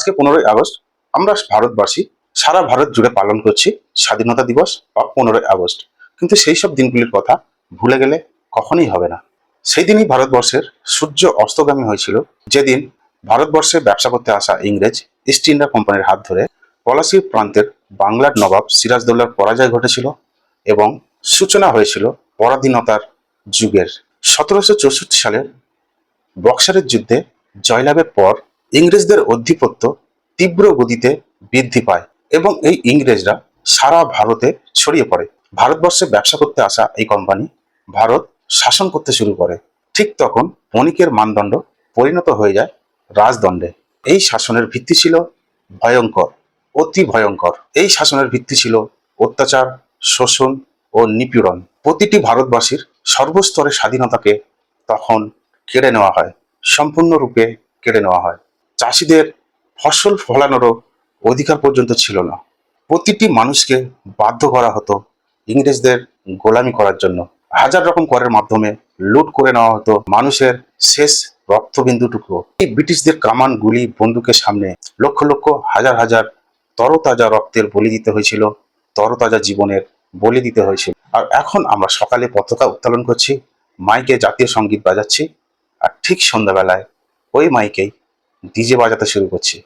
আজকে পনেরোই আগস্ট, আমরা ভারতবাসী সারা ভারত জুড়ে পালন করছি স্বাধীনতা দিবস বা পনেরোই আগস্ট। কিন্তু সেই সব দিনগুলির কথা ভুলে গেলে কখনোই হবে না। সেই দিনই ভারতবর্ষের সূর্য অস্তগামী হয়েছিল। যেদিন ভারতবর্ষে ব্যবসা করতে আসা ইংরেজ ইস্ট ইন্ডিয়া কোম্পানির হাত ধরে পলাশির প্রান্তের বাংলার নবাব সিরাজদৌল্লার পরাজয় ঘটেছিল এবং সূচনা হয়েছিল পরাধীনতার যুগের। সতেরোশো চৌষট্টি সালের বক্সারের যুদ্ধে জয়লাভের পর ইংরেজদের অধিপত্য তীব্র গতিতে বৃদ্ধি পায় এবং এই ইংরেজরা সারা ভারতে ছড়িয়ে পড়ে। ভারতবর্ষে ব্যবসা করতে আসা এই কোম্পানি ভারত শাসন করতে শুরু করে। ঠিক তখন বণিকের মানদণ্ড পরিণত হয়ে যায় রাজদণ্ডে। এই শাসনের ভিত্তি ছিল ভয়ঙ্কর, অতি ভয়ঙ্কর। এই শাসনের ভিত্তি ছিল অত্যাচার, শোষণ ও নিপীড়ন। প্রতিটি ভারতবাসীর সর্বস্তরের স্বাধীনতাকে তখন কেড়ে নেওয়া হয়, সম্পূর্ণরূপে কেড়ে নেওয়া হয়। চাষিদের ফসল ফলানোরও অধিকার পর্যন্ত ছিল না। প্রতিটি মানুষকে বাধ্য করা হতো ইংরেজদের গোলামি করার জন্য। হাজার রকম করের মাধ্যমে লুট করে নেওয়া হতো মানুষের শেষ রক্তবিন্দুটুকু। এই ব্রিটিশদের কামান গুলি বন্দুকের সামনে লক্ষ লক্ষ, হাজার হাজার তরতাজা রক্তের বলি দিতে হয়েছিল, তরতাজা জীবনের বলি দিতে হয়েছিল। আর এখন আমরা সকালে পতাকা উত্তোলন করছি, মাইকে জাতীয় সংগীত বাজাচ্ছি, আর ঠিক সন্ধ্যাবেলায় ওই মাইকেই ডিজে বাজাতে শুরু করছি।